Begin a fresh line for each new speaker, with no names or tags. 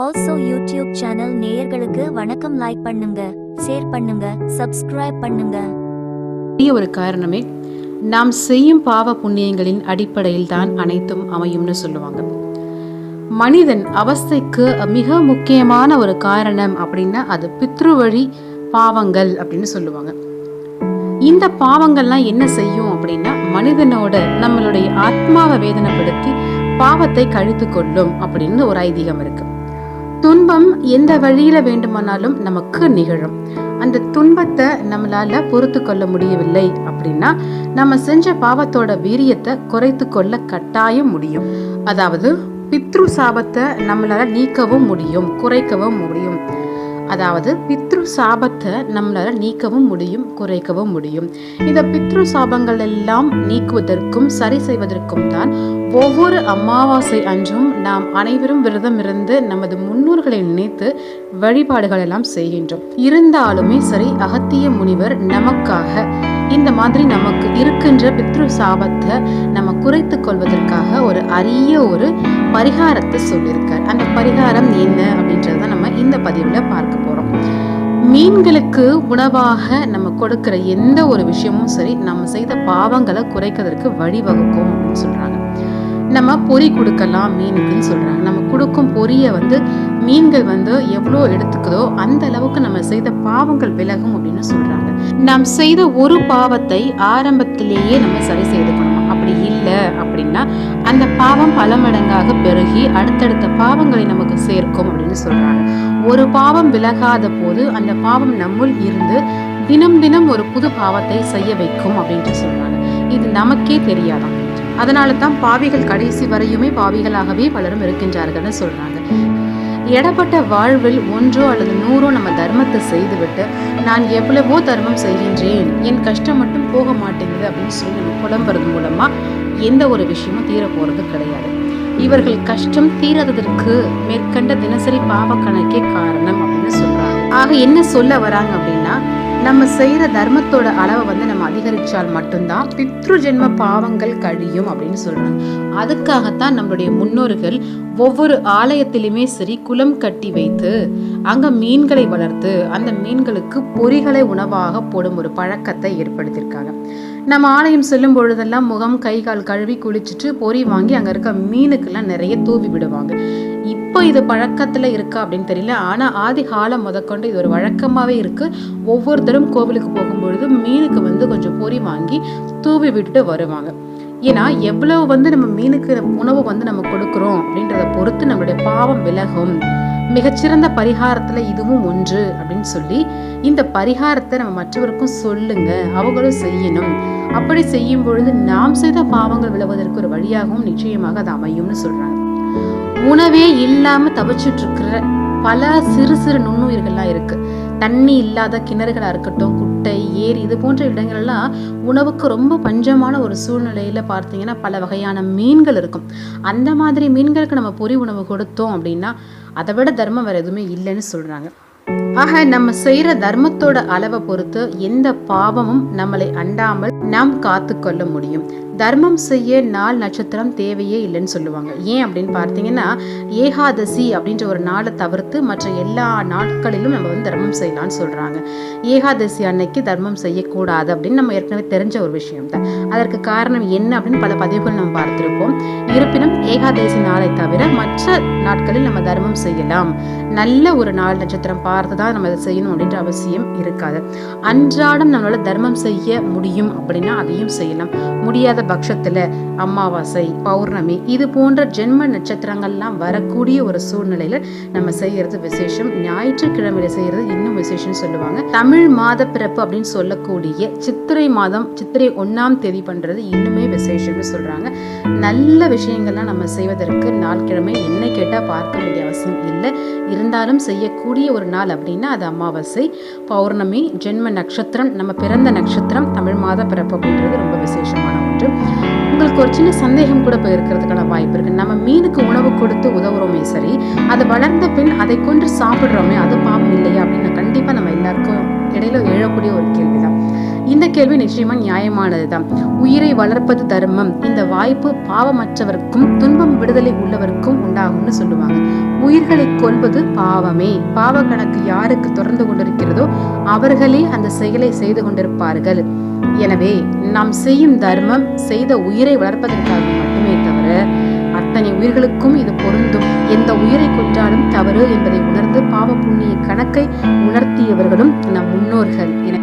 Also YouTube channel நேயர்களுக்கு வணக்கம். Like பண்ணுங்க ஷேர் பண்ணுங்க சப்ஸ்கிரைப் பண்ணுங்க.
பெரிய ஒரு காரணமே நாம் செய்யும் பாவ புண்ணியங்களின் அடிப்படையில் தான் அனைத்தும் அமையும்னு சொல்லுவாங்க. மனிதன் அவஸ்தைக்கு மிக முக்கியமான ஒரு காரணம் அப்படின்னா அது பித்ரு வழி பாவங்கள் அப்படின்னு சொல்லுவாங்க. இந்த பாவங்கள்லாம் என்ன செய்யும் அப்படின்னா மனிதனோட நம்மளுடைய ஆத்மாவை வேதனைப்படுத்தி பாவத்தை கழித்து கொள்ளும் அப்படின்னு ஒரு ஐதீகம் இருக்குது துன்பம் எந்த வழியில வேண்டுமானாலும் நமக்கு நிகழும். அந்த துன்பத்தை நம்மளால பொறுத்து கொள்ள முடியவில்லை அப்படின்னா நம்ம செஞ்ச பாவத்தோட வீரியத்தை குறைத்து கொள்ள கட்டாயம் முடியும். அதாவது பித்ரு சாபத்தை நம்மளால நீக்கவும் முடியும் குறைக்கவும் முடியும். அதாவது பித்ரு சாபத்தை நம்மளால் நீக்கவும் முடியும் குறைக்கவும் முடியும். இந்த பித்ரு சாபங்கள் எல்லாம் நீக்குவதற்கும் சரி செய்வதற்கும் தான் ஒவ்வொரு அமாவாசை அன்றும் நாம் அனைவரும் விரதம் இருந்து நமது முன்னோர்களை நினைத்து வழிபாடுகள் எல்லாம் செய்கின்றோம். இருந்தாலுமே சரி அகத்திய முனிவர் நமக்காக இந்த மாதிரி நமக்கு இருக்கின்ற பித்ரு சாபத்தை நம்ம குறைத்து கொள்வதற்காக ஒரு அரிய ஒரு பரிகாரத்தை சொல்லியிருக்கார். அந்த பரிகாரம் என்ன அப்படின்றத நம்ம இந்த பதிவில் பார்க்க போகிறோம் மீன்களுக்கு உணவாக நம்ம கொடுக்கிற எந்த ஒரு விஷயமும் சரி நம்ம செய்த பாவங்களை குறைக்கிறதுக்கு வழிவகுக்கும் அப்படின்னு சொல்கிறாங்க நம்ம பொறி கொடுக்கலாம் மீனுக்குன்னு சொல்கிறாங்க நம்ம கொடுக்கும் பொரியை வந்து மீன்கள் வந்து எவ்வளோ எடுத்துக்குதோ அந்த அளவுக்கு நம்ம செய்த பாவங்கள் விலகும் அப்படின்னு சொல்கிறாங்க நாம் செய்த ஒரு பாவத்தை ஆரம்பத்திலேயே நம்ம சரி செய்துக்கணும். அப்படி இல்லை அப்படின்னா அந்த பாவம் பல மடங்காக பெருகி அடுத்தடுத்த பாவங்களை நமக்கு சேர்க்கும் அப்படின்னு சொல்கிறாங்க ஒரு பாவம் விலகாத போது அந்த பாவம் நம்முள் இருந்து தினம் தினம் ஒரு புது பாவத்தை செய்ய வைக்கும் அப்படின்ட்டு சொல்கிறாங்க இது நமக்கே தெரியாதான் அதனால தான் பாவிகள் கடைசி வரையுமே பாவிகளாகவே பலரும் இருக்கின்றார்கள்னு சொல்றாங்க. எடப்பட்ட வாழ்வில் ஒன்றோ அல்லது நூறோ நம்ம தர்மத்தை செய்துவிட்டு நான் எவ்வளவோ தர்மம் செய்கின்றேன் என் கஷ்டம் மட்டும் போக மாட்டேங்குது அப்படின்னு சொல்லி நம்ம புலம்புறது மூலமா எந்த ஒரு விஷயமும் தீர போறது கிடையாது. இவர்கள் கஷ்டம் தீராததற்கு மேற்கண்ட தினசரி பாவ கணக்கே காரணம் அப்படின்னு சொல்றாங்க. ஆக என்ன சொல்ல வராங்க அப்படின்னா நம்ம செய்கிற தர்மத்தோட அளவை வந்து நம்ம அதிகரிச்சால் மட்டும்தான் பித்ரு ஜென்ம பாவங்கள் கழியும் அப்படின்னு சொல்கிறாங்க அதுக்காகத்தான் நம்மளுடைய முன்னோர்கள் ஒவ்வொரு ஆலயத்திலுமே சரி குளம் கட்டி வைத்து அங்கே மீன்களை வளர்த்து அந்த மீன்களுக்கு பொறிகளை உணவாக போடும் ஒரு பழக்கத்தை ஏற்படுத்தியிருக்காங்க. நம்ம ஆலயம் செல்லும் பொழுதெல்லாம் முகம் கை கால் கழுவி குளிச்சுட்டு பொறி வாங்கி அங்கே இருக்க மீனுக்கெல்லாம் நிறைய தூவி விடுவாங்க. இப்போ இது பழக்கத்தில் இருக்கா அப்படின்னு தெரியல. ஆனால் ஆதி காலம் முதற்கொண்டு இது ஒரு வழக்கமாகவே இருக்குது ஒவ்வொருத்தரும் கோவிலுக்கு போகும்பொழுது மீனுக்கு வந்து கொஞ்சம் பொறி வாங்கி தூவி விட்டுட்டு வருவாங்க. ஏன்னா எவ்வளவு வந்து நம்ம மீனுக்கு உணவு வந்து நம்ம கொடுக்குறோம் அப்படின்றத பொறுத்து நம்மளுடைய பாவம் விலகும். மிகச்சிறந்த பரிகாரத்தில் இதுவும் ஒன்று அப்படின்னு சொல்லி இந்த பரிகாரத்தை நம்ம மற்றவருக்கும் சொல்லுங்க அவங்களும் செய்யணும். அப்படி செய்யும் பொழுது நாம் செய்த பாவங்கள் விழுவதற்கு ஒரு வழியாகவும் நிச்சயமாக அது அமையும்னு சொல்றாங்க. உணவே இல்லாம தவிச்சிட்டு இருக்கிற பல சிறு சிறு நுண்ணுயிர்கள்லாம் இருக்கு. தண்ணி இல்லாத கிணறுகளா இருக்கட்டும் குட்டை ஏரி இது போன்ற இடங்கள்லாம் உணவுக்கு ரொம்ப பஞ்சமான ஒரு சூழ்நிலையில பார்த்தீங்கன்னா பல வகையான மீன்கள் இருக்கும். அந்த மாதிரி மீன்களுக்கு நம்ம பொறி உணவு கொடுத்தோம் அப்படின்னா அதை விட தர்மம் வேற எதுவுமே இல்லைன்னு சொல்றாங்க. ஆக நம்ம செய்யற தர்மத்தோட அளவை பொறுத்து எந்த பாவமும் நம்மளை அண்டாமல் நாம் காத்து கொள்ள முடியும். தர்மம் செய்ய நாள் நட்சத்திரம் தேவையே இல்லைன்னு சொல்லுவாங்க. ஏன் அப்படின்னு பார்த்தீங்கன்னா ஏகாதசி அப்படின்ற ஒரு நாளை தவிர்த்து மற்ற எல்லா நாட்களிலும் நம்ம வந்து தர்மம் செய்யலாம்னு சொல்கிறாங்க ஏகாதசி அன்னைக்கு தர்மம் செய்யக்கூடாது அப்படின்னு நம்ம ஏற்கனவே தெரிஞ்ச ஒரு விஷயம் தான் அதற்கு காரணம் என்ன அப்படின்னு பல பதிவுகள் நம்ம பார்த்திருப்போம். இருப்பினும் ஏகாதசி நாளை தவிர மற்ற நாட்களில் நம்ம தர்மம் செய்யலாம். நல்ல ஒரு நாள் நட்சத்திரம் பார்த்து தான் நம்ம அதை செய்யணும் அப்படின்ற அவசியம் இருக்காது. அன்றாடம் நம்மளால தர்மம் செய்ய முடியும் அப்படின்னா அதையும் செய்யலாம். முடியாத பட்சத்துல அமாவாசை பௌர்ணமி இது போன்ற ஜென்ம நட்சத்திரங்கள்லாம் வரக்கூடிய ஒரு சூழ்நிலையில நம்ம செய்யறது விசேஷம். ஞாயிற்றுக்கிழமையில செய்யறது இன்னும் விசேஷம் சொல்லுவாங்க. தமிழ் மாத பிறப்பு அப்படின்னு சொல்லக்கூடிய சித்திரை மாதம் சித்திரை ஒன்னாம் தேதி பண்றது இன்னுமே விசேஷம்னு சொல்றாங்க. நல்ல விஷயங்கள்லாம் நம்ம செய்வதற்கு நாள் கிழமை என்ன கேட்டா பார்க்க வேண்டிய அவசியம் இல்லை. இருந்தாலும் செய்யக்கூடிய ஒரு நாள் அப்படின்னா அது அமாவாசை பௌர்ணமி ஜென்ம நட்சத்திரம் நம்ம பிறந்த நட்சத்திரம் தமிழ் மாத பிறப்பு அப்படின்றது ரொம்ப விசேஷமான ஒன்று. உங்களுக்கு ஒரு சின்ன சந்தேகம் கூட இப்போ இருக்கிறதுக்கான வாய்ப்பு இருக்கு. நம்ம மீனுக்கு உணவு கொடுத்து உதவுறோமே சரி அது வளர்ந்த பின் அதை கொன்று சாப்பிடுறோமே அது பாவம் இல்லையா அப்படின்னு கண்டிப்பா நம்ம எல்லாருக்கும் இடையில எழக்கூடிய ஒரு கேள்விதான். இந்த கேள்வி நிச்சயமா நியாயமானது தான் உயிரை வளர்ப்பது தர்மம். இந்த வாய்ப்பு பாவமற்றவர்க்கும் துன்பம் விடுதலை உள்ளவர்க்கும் உண்டாகும்னு சொல்லுவாங்க. உயிர்களை கொள்வது பாவமே. பாவ கணக்கு யாருக்கு தொடர்ந்து கொண்டிருக்கிறதோ அவர்களே அந்த செயலை செய்து கொண்டிருப்பார்கள். எனவே நாம் செய்யும் தர்மம் செய்த உயிரை வளர்ப்பதற்காக மட்டுமே தவிர அத்தனை உயிர்களுக்கும் இது பொருந்தும். எந்த உயிரை கொன்றாலும் தவறு என்பதை உணர்ந்து பாவ புண்ணிய கணக்கை உணர்த்தியவர்களும் நம் முன்னோர்கள். என